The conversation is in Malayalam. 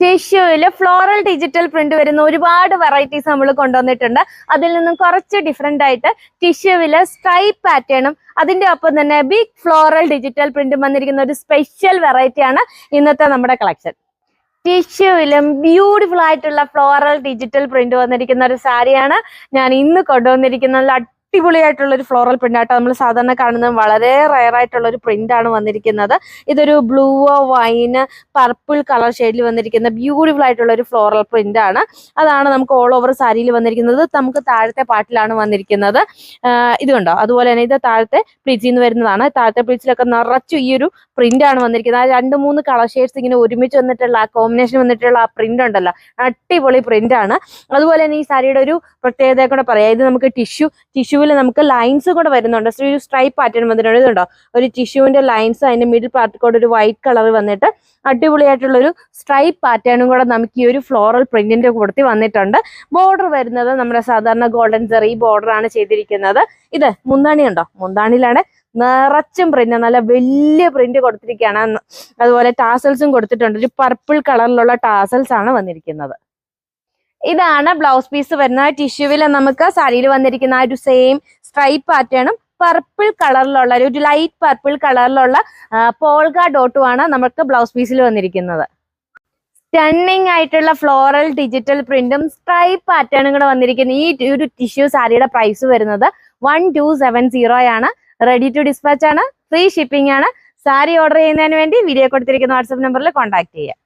ടിഷ്യൂവിൽ ഫ്ലോറൽ ഡിജിറ്റൽ പ്രിന്റ് വരുന്ന ഒരുപാട് വെറൈറ്റീസ് നമ്മൾ കൊണ്ടുവന്നിട്ടുണ്ട്. അതിൽ നിന്നും കുറച്ച് ഡിഫറെന്റ് ആയിട്ട് ടിഷ്യൂവിൽ സ്ട്രൈപ്പ് പാറ്റേണും അതിന്റെ ഒപ്പം തന്നെ ബിഗ് ഫ്ലോറൽ ഡിജിറ്റൽ പ്രിന്റും വന്നിരിക്കുന്ന ഒരു സ്പെഷ്യൽ വെറൈറ്റിയാണ് ഇന്നത്തെ നമ്മുടെ കളക്ഷൻ ടിഷ്യൂവിലും ബ്യൂട്ടിഫുൾ ആയിട്ടുള്ള ഫ്ലോറൽ ഡിജിറ്റൽ പ്രിന്റ് വന്നിരിക്കുന്ന ഒരു സാരിയാണ് ഞാൻ ഇന്ന് കൊണ്ടുവന്നിരിക്കുന്ന അടിപൊളിയായിട്ടുള്ള ഒരു ഫ്ലോറൽ പ്രിന്റ് ആട്ടോ. നമ്മൾ സാധാരണ കാണുന്നത് വളരെ റയർ ആയിട്ടുള്ള ഒരു പ്രിന്റ് ആണ് വന്നിരിക്കുന്നത്. ഇതൊരു ബ്ലൂവോ വൈന് പർപ്പിൾ കളർ ഷെയ്ഡിൽ വന്നിരിക്കുന്ന ബ്യൂട്ടിഫുൾ ആയിട്ടുള്ള ഒരു ഫ്ലോറൽ പ്രിന്റ് ആണ്. അതാണ് നമുക്ക് ഓൾ ഓവർ സാരിയിൽ വന്നിരിക്കുന്നത്. നമുക്ക് താഴത്തെ പാട്ടിലാണ് വന്നിരിക്കുന്നത്. ഇതുണ്ടോ അതുപോലെ തന്നെ ഇത് താഴത്തെ പ്ലീച്ചിൽ നിന്ന് വരുന്നതാണ്. താഴത്തെ പ്ലീച്ചിലൊക്കെ നിറച്ചു ഈ ഒരു പ്രിന്റ് ആണ് വന്നിരിക്കുന്നത്. ആ രണ്ട് മൂന്ന് കളർ ഷെയ്ഡ്സ് ഇങ്ങനെ ഒരുമിച്ച് വന്നിട്ടുള്ള ആ കോമ്പിനേഷൻ വന്നിട്ടുള്ള ആ പ്രിന്റ് ഉണ്ടല്ലോ. അടിപൊളി പ്രിന്റ് ആണ്. അതുപോലെ തന്നെ ഈ സാരിയുടെ ഒരു പ്രത്യേകത കൂടെ പറയാം. ഇത് നമുക്ക് ടിഷ്യൂ ടിഷ്യൂവിൽ നമുക്ക് ലൈൻസ് കൂടെ വരുന്നുണ്ട്. ഒരു സ്ട്രൈപ്പ് പാറ്റേൺ വന്നിട്ടുണ്ട്. ഇതുണ്ടോ? ഒരു ടിഷ്യൂവിന്റെ ലൈൻസ് അതിന്റെ മിഡിൽ പാർട്ട് കൂടെ ഒരു വൈറ്റ് കളർ വന്നിട്ട് അടിപൊളിയായിട്ടുള്ള ഒരു സ്ട്രൈപ്പ് പാറ്റേണും കൂടെ നമുക്ക് ഈ ഒരു ഫ്ലോറൽ പ്രിന്റിന്റെ കൂടുതൽ വന്നിട്ടുണ്ട്. ബോർഡർ വരുന്നത് നമ്മുടെ സാധാരണ ഗോൾഡൻ ജെറി ബോർഡർ ആണ് ചെയ്തിരിക്കുന്നത്. ഇത് മുന്താണി ഉണ്ടോ? മുന്താണിയിലാണ് നിറച്ചും പ്രിന്റ് നല്ല വലിയ പ്രിന്റ് കൊടുത്തിരിക്കുകയാണ്. അതുപോലെ ടാസൽസും കൊടുത്തിട്ടുണ്ട്. ഒരു പർപ്പിൾ കളറിലുള്ള ടാസൽസ് ആണ് വന്നിരിക്കുന്നത്. ഇതാണ് ബ്ലൗസ് പീസ് വരുന്ന ടിഷ്യൂവിൽ നമുക്ക് സാരിയിൽ വന്നിരിക്കുന്ന ആ ഒരു സെയിം സ്ട്രൈപ്പ് പാറ്റേണും പർപ്പിൾ കളറിലുള്ള ഒരു ലൈറ്റ് പർപ്പിൾ കളറിലുള്ള പോൾഗ ഡോട്ടുമാണ് നമുക്ക് ബ്ലൗസ് പീസിൽ വന്നിരിക്കുന്നത്. സ്റ്റണ്ണിങ് ആയിട്ടുള്ള ഫ്ലോറൽ ഡിജിറ്റൽ പ്രിന്റും സ്ട്രൈപ്പ് പാറ്റേണും കൂടെ വന്നിരിക്കുന്ന ഈ ഒരു ടിഷ്യൂ സാരിയുടെ പ്രൈസ് വരുന്നത് വൺ ടു സെവൻ സീറോ ആണ്. റെഡി ടു ഡിസ്പാച്ച് ആണ്. ഫ്രീ ഷിപ്പിംഗ് ആണ്. സാരി ഓർഡർ ചെയ്യുന്നതിന് വേണ്ടി വീഡിയോ കൊടുത്തിരിക്കുന്ന വാട്സപ്പ് നമ്പറിൽ കോൺടാക്ട് ചെയ്യുക.